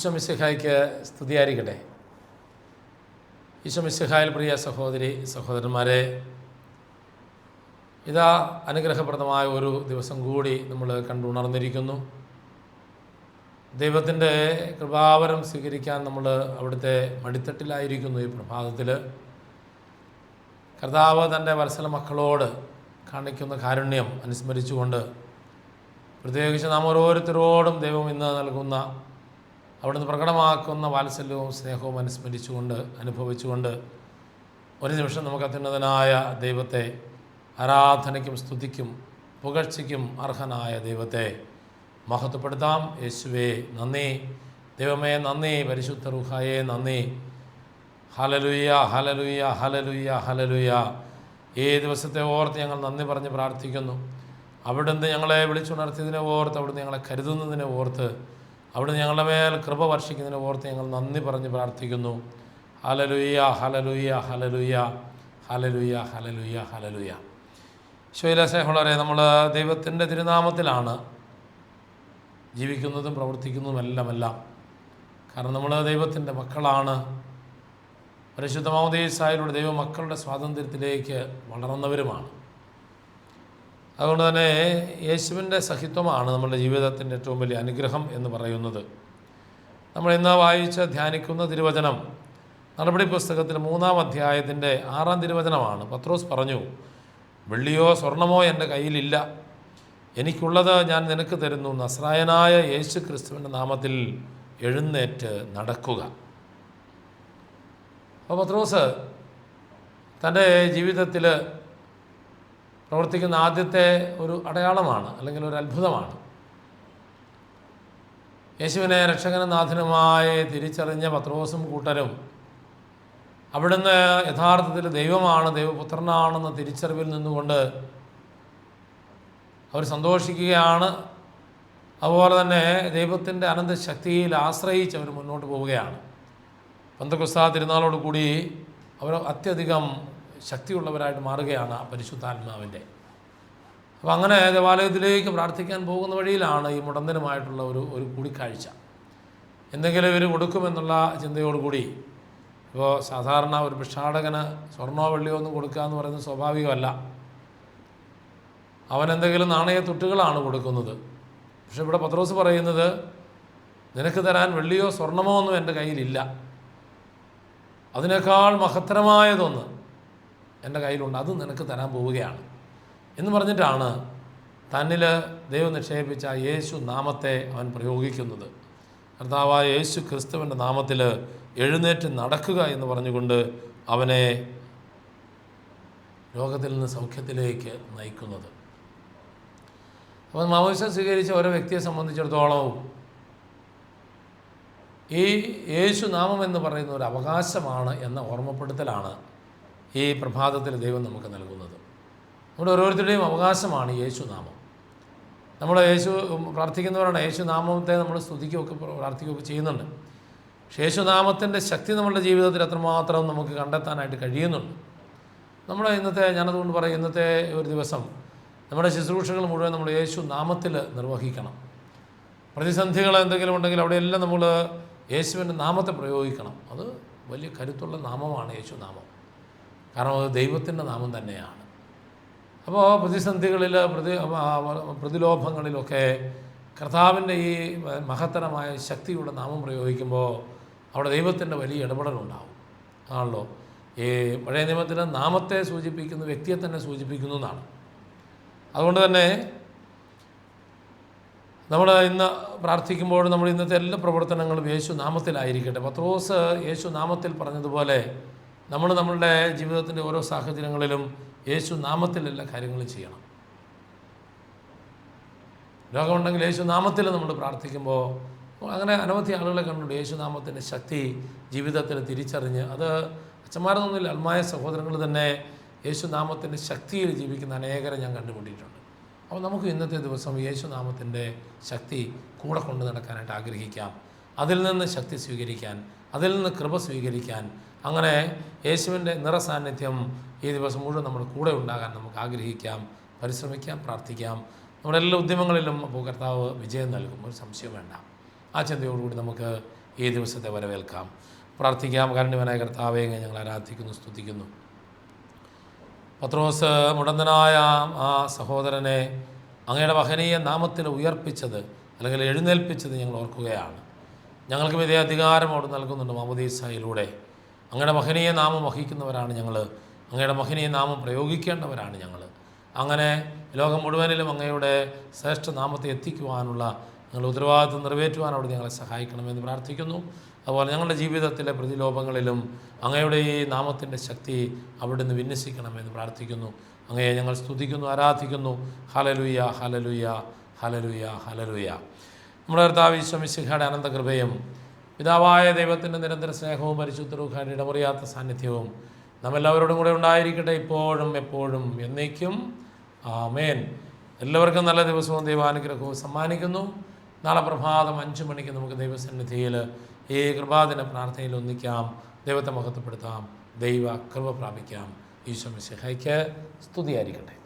ഈശോ മിശിഹായ്ക്ക് സ്തുതിയായിരിക്കട്ടെ. ഈശോ മിശിഹായിൽ പ്രിയ സഹോദരി സഹോദരന്മാരെ ഇതാ അനുഗ്രഹപ്രദമായ ഒരു ദിവസം കൂടി നമ്മൾ കണ്ടുണർന്നിരിക്കുന്നു ദൈവത്തിന്റെ കൃപാവരം സ്വീകരിക്കാൻ നമ്മൾ അവിടുത്തെ മടിത്തട്ടിലായിരിക്കുന്നു ഈ പ്രഭാതത്തിൽ കർത്താവ് തന്റെ വത്സല മക്കളോട് കാണിക്കുന്ന കാരുണ്യം അനുസ്മരിച്ചുകൊണ്ട് പ്രത്യേകിച്ച് നാം ഓരോരുത്തരോടും ദൈവം ഇന്ന് നൽകുന്ന അവിടുന്ന് പ്രകടമാക്കുന്ന വാത്സല്യവും സ്നേഹവും അനുസ്മരിച്ചുകൊണ്ട് അനുഭവിച്ചുകൊണ്ട് ഒരു നിമിഷം നമുക്ക് അത്യുന്നതനായ ദൈവത്തെ ആരാധനയ്ക്കും സ്തുതിക്കും പുകഴ്ചയ്ക്കും അർഹനായ ദൈവത്തെ മഹത്വപ്പെടുത്താം. യേശുവേ നന്ദി. ദൈവമേ നന്ദി. പരിശുദ്ധ റുഹായേ നന്ദി. ഹലലുയ്യ ഹലലുയ്യ ഹലലുയ്യ ഹലലുയ്യ ഈ ദിവസത്തെ ഓർത്ത് ഞങ്ങൾ നന്ദി പറഞ്ഞ് പ്രാർത്ഥിക്കുന്നു. അവിടുന്ന് ഞങ്ങളെ വിളിച്ചുണർത്തിയതിനെ ഓർത്ത് അവിടുന്ന് ഞങ്ങളെ കരുതുന്നതിനെ ഓർത്ത് അവിടുന്ന് ഞങ്ങളുടെ മേൽ കൃപ വർഷിക്കുന്നതിന് ഓർത്ത് ഞങ്ങൾ നന്ദി പറഞ്ഞ് പ്രാർത്ഥിക്കുന്നു. ഹലലുയ്യ ഹലലുയ്യ ഹലലുയ്യ ഹലലുയ്യ ഹലലുയ്യ ഹലലുയ്യ ശൈല സ്നേഹമുള്ളവരെ നമ്മൾ ദൈവത്തിന്റെ തിരുനാമത്തിലാണ് ജീവിക്കുന്നതും പ്രവർത്തിക്കുന്നതും എല്ലാം എല്ലാം. കാരണം നമ്മൾ ദൈവത്തിന്റെ മക്കളാണ്. പരിശുദ്ധ മാമോദീസായിലൂടെ ദൈവമക്കളുടെ സ്വാതന്ത്ര്യത്തിലേക്ക് വളർന്നവരുമാണ്. അതുകൊണ്ട് തന്നെ യേശുവിന്റെ സഹിത്വമാണ് നമ്മുടെ ജീവിതത്തിന്റെ ഏറ്റവും വലിയ അനുഗ്രഹം എന്ന് പറയുന്നത്. നമ്മൾ ഇന്ന് വായിച്ച ധ്യാനിക്കുന്ന തിരുവചനം നടപടി പുസ്തകത്തിൽ മൂന്നാം അധ്യായത്തിന്റെ ആറാം തിരുവചനമാണ്. പത്രോസ് പറഞ്ഞു വെള്ളിയോ സ്വർണമോ എന്റെ കയ്യിലില്ല. എനിക്കുള്ളത് ഞാൻ നിനക്ക് തരുന്നു. നസ്രായനായ യേശു ക്രിസ്തുവിന്റെ നാമത്തിൽ എഴുന്നേറ്റ് നടക്കുക. അപ്പോൾ പത്രോസ് തന്റെ ജീവിതത്തിൽ പ്രവർത്തിക്കുന്ന ആദ്യത്തെ ഒരു അടയാളമാണ് അല്ലെങ്കിൽ ഒരു അത്ഭുതമാണ്. യേശുവിനെ രക്ഷകനും നാഥനുമായി തിരിച്ചറിഞ്ഞ പത്രോസും കൂട്ടരും അവിടുന്ന് യഥാർത്ഥത്തിൽ ദൈവമാണ് ദൈവപുത്രനാണെന്ന തിരിച്ചറിവിൽ നിന്നുകൊണ്ട് അവർ സന്തോഷിക്കുകയാണ്. അതുപോലെ തന്നെ ദൈവത്തിന്റെ അനന്ത ശക്തിയിൽ ആശ്രയിച്ച് അവർ മുന്നോട്ട് പോവുകയാണ്. പന്തകുസ്താ തിരുനാളോട് കൂടി അവർ അത്യധികം ശക്തിയുള്ളവരായിട്ട് മാറുകയാണ് പരിശുദ്ധാത്മാവിന്റെ. അപ്പോൾ അങ്ങനെ ദേവാലയത്തിലേക്ക് പ്രാർത്ഥിക്കാൻ പോകുന്ന വഴിയിലാണ് ഈ മുടന്തനുമായിട്ടുള്ള ഒരു ഒരു കൂടിക്കാഴ്ച. എന്തെങ്കിലും ഇവർ കൊടുക്കുമെന്നുള്ള ചിന്തയോടുകൂടി ഇപ്പോൾ സാധാരണ ഒരു ഭിക്ഷാടകന് സ്വർണോ വെള്ളിയോ ഒന്നും കൊടുക്കുക എന്ന് പറയുന്നത് സ്വാഭാവികമല്ല. അവൻ എന്തെങ്കിലും നാണയത്തുട്ടുകളാണ് കൊടുക്കുന്നത്. പക്ഷെ ഇവിടെ പത്രോസ് പറയുന്നത് നിനക്ക് തരാൻ വെള്ളിയോ സ്വർണമോ ഒന്നും എന്റെ കയ്യിലില്ല. അതിനേക്കാൾ മഹത്തരമായതൊന്ന് എന്റെ കയ്യിലുണ്ട്. അത് നിനക്ക് തരാൻ പോവുകയാണ്. എന്ന് പറഞ്ഞിട്ടാണ് തന്നിൽ ദൈവം നിക്ഷേപിച്ച യേശു നാമത്തെ അവൻ പ്രയോഗിക്കുന്നത്. കർത്താവായ യേശു ക്രിസ്തുവിന്റെ നാമത്തിൽ എഴുന്നേറ്റ് നടക്കുക എന്ന് പറഞ്ഞുകൊണ്ട് അവനെ രോഗത്തിൽ നിന്ന് സൗഖ്യത്തിലേക്ക് നയിക്കുന്നത്. അപ്പോൾ മാമോദിസം സ്വീകരിച്ച ഓരോ വ്യക്തിയെ സംബന്ധിച്ചിടത്തോളവും ഈ യേശു നാമം എന്ന് പറയുന്ന ഒരു അവകാശമാണ് എന്ന ഓർമ്മപ്പെടുത്തലാണ് ഈ പ്രഭാതത്തിൽ ദൈവം നമുക്ക് നൽകുന്നത്. നമ്മുടെ ഓരോരുത്തരുടെയും അവകാശമാണ് യേശു നാമം. നമ്മൾ യേശു പ്രാർത്ഥിക്കുന്നവരാണ് യേശു നാമത്തെ നമ്മൾ സ്തുതിക്കുകയൊക്കെ പ്രാർത്ഥിക്കുകയൊക്കെ ചെയ്യുന്നുണ്ട്. പക്ഷേ യേശുനാമത്തിന്റെ ശക്തി നമ്മുടെ ജീവിതത്തിൽ എത്രമാത്രം നമുക്ക് കണ്ടെത്താനായിട്ട് കഴിയുന്നുണ്ട്. നമ്മുടെ ഇന്നത്തെ ഞാനതുകൊണ്ട് പറയും ഇന്നത്തെ ഒരു ദിവസം നമ്മുടെ ശുശ്രൂഷകൾ മുഴുവൻ നമ്മൾ യേശു നാമത്തിൽ നിർവഹിക്കണം. പ്രതിസന്ധികൾ എന്തെങ്കിലും ഉണ്ടെങ്കിൽ അവിടെയെല്ലാം നമ്മൾ യേശുവിന്റെ നാമത്തെ പ്രയോഗിക്കണം. അത് വലിയ കരുത്തുള്ള നാമമാണ് യേശു നാമം. കാരണം അത് ദൈവത്തിന്റെ നാമം തന്നെയാണ്. അപ്പോൾ പ്രതിസന്ധികളിൽ പ്രതി പ്രതിലോഭങ്ങളിലൊക്കെ കർത്താവിന്റെ ഈ മഹത്തരമായ ശക്തിയുടെ നാമം പ്രയോഗിക്കുമ്പോൾ അവിടെ ദൈവത്തിന്റെ വലിയ ഇടപെടലുണ്ടാവും. ആണല്ലോ? ഈ പഴയ നിയമത്തിലെ നാമത്തെ സൂചിപ്പിക്കുന്ന വ്യക്തിയെ തന്നെ സൂചിപ്പിക്കുന്നു എന്നാണ്. അതുകൊണ്ട് തന്നെ നമ്മൾ ഇന്ന് പ്രാർത്ഥിക്കുമ്പോൾ നമ്മൾ ഇന്നത്തെ എല്ലാ പ്രവർത്തനങ്ങളും യേശു നാമത്തിലായിരിക്കട്ടെ. പത്രോസ് യേശു നാമത്തിൽ പറഞ്ഞതുപോലെ നമ്മൾ നമ്മളുടെ ജീവിതത്തിന്റെ ഓരോ സാഹചര്യങ്ങളിലും യേശു നാമത്തിൽ എല്ലാ കാര്യങ്ങളും ചെയ്യണം. രോഗമുണ്ടെങ്കിൽ യേശു നാമത്തിൽ നമ്മൾ പ്രാർത്ഥിക്കുമ്പോൾ അങ്ങനെ അനവധി ആളുകളെ കണ്ടുണ്ട് യേശു നാമത്തിന്റെ ശക്തി ജീവിതത്തിൽ തിരിച്ചറിഞ്ഞ് അത് അച്ഛന്മാരൊന്നുമില്ല അൽമായ സഹോദരങ്ങൾ തന്നെ യേശു നാമത്തിന്റെ ശക്തിയിൽ ജീവിക്കുന്ന അനേകരെ ഞാൻ കണ്ടുമുട്ടിയിട്ടുണ്ട്. അപ്പോൾ നമുക്ക് ഇന്നത്തെ ദിവസം യേശു നാമത്തിന്റെ ശക്തി കൂടെ കൊണ്ടു നടക്കാനായിട്ട് ആഗ്രഹിക്കാം. അതിൽ നിന്ന് ശക്തി സ്വീകരിക്കാൻ അതിൽ നിന്ന് കൃപ സ്വീകരിക്കാൻ അങ്ങനെ യേശുവിന്റെ നിറസാന്നിധ്യം ഈ ദിവസം മുഴുവൻ നമ്മുടെ കൂടെ ഉണ്ടാകാൻ നമുക്ക് ആഗ്രഹിക്കാം പരിശ്രമിക്കാം പ്രാർത്ഥിക്കാം. നമ്മുടെ എല്ലാ ഉദ്യമങ്ങളിലും അപ്പോൾ കർത്താവ് വിജയം നൽകും. ഒരു സംശയം വേണ്ട. ആ ചിന്തയോടുകൂടി നമുക്ക് ഈ ദിവസത്തെ വരവേൽക്കാം. പ്രാർത്ഥിക്കാം. കാരുണ്യവനായ കർത്താവെ ഞങ്ങൾ ആരാധിക്കുന്നു സ്തുതിക്കുന്നു. പത്രോസ് മുടന്തനായ ആ സഹോദരനെ അങ്ങയുടെ മഹനീയ നാമത്തിൽ ഉയർപ്പിച്ചത് അല്ലെങ്കിൽ എഴുന്നേൽപ്പിച്ചത് ഞങ്ങൾ ഓർക്കുകയാണ്. ഞങ്ങൾക്ക് ഇതേ അധികാരം അവിടെ നൽകുന്നുണ്ട് മാമോദീസയിലൂടെ അങ്ങയുടെ മഹനീയ നാമം വഹിക്കുന്നവരാണ് ഞങ്ങൾ അങ്ങയുടെ മഹനീയ നാമം പ്രയോഗിക്കേണ്ടവരാണ് ഞങ്ങൾ അങ്ങനെ ലോകം മുഴുവനിലും അങ്ങയുടെ ശ്രേഷ്ഠ നാമത്തെ എത്തിക്കുവാനുള്ള ഞങ്ങളുടെ ഉത്തരവാദിത്വം നിറവേറ്റുവാൻ അവിടെ ഞങ്ങളെ സഹായിക്കണമെന്ന് പ്രാർത്ഥിക്കുന്നു. അതുപോലെ ഞങ്ങളുടെ ജീവിതത്തിലെ പ്രതിലോഭങ്ങളിലും അങ്ങയുടെ ഈ നാമത്തിന്റെ ശക്തി അവിടെ നിന്ന് വിന്യസിക്കണമെന്ന് പ്രാർത്ഥിക്കുന്നു. അങ്ങയെ ഞങ്ങൾ സ്തുതിക്കുന്നു ആരാധിക്കുന്നു. ഹലലുയ ഹലലുയ ഹലലുയ ഹലലുയ നമ്മുടെ കർത്താവ് ഈശ്വമിശിഖയുടെ അനന്തകൃപയും പിതാവായ ദൈവത്തിന്റെ നിരന്തര സ്നേഹവും പരിശുദ്ധരൂഖാന്റെ ഇടമുറിയാത്ത സാന്നിധ്യവും നമ്മെല്ലാവരോടും കൂടെ ഉണ്ടായിരിക്കട്ടെ. ഇപ്പോഴും എപ്പോഴും എന്നേക്കും. ആമേൻ. എല്ലാവർക്കും നല്ല ദിവസവും ദൈവാനുഗ്രഹവും സമ്മാനിക്കുന്നു. നാളെ പ്രഭാതം അഞ്ച് മണിക്ക് നമുക്ക് ദൈവസന്നിധിയിൽ ഈ കൃപാദിന പ്രാർത്ഥനയിൽ ഒന്നിക്കാം. ദൈവത്തെ മഹത്വപ്പെടുത്താം. ദൈവ കൃപ പ്രാപിക്കാം. ഈശോ മിശിഹയ്ക്ക് സ്തുതിയായിരിക്കട്ടെ.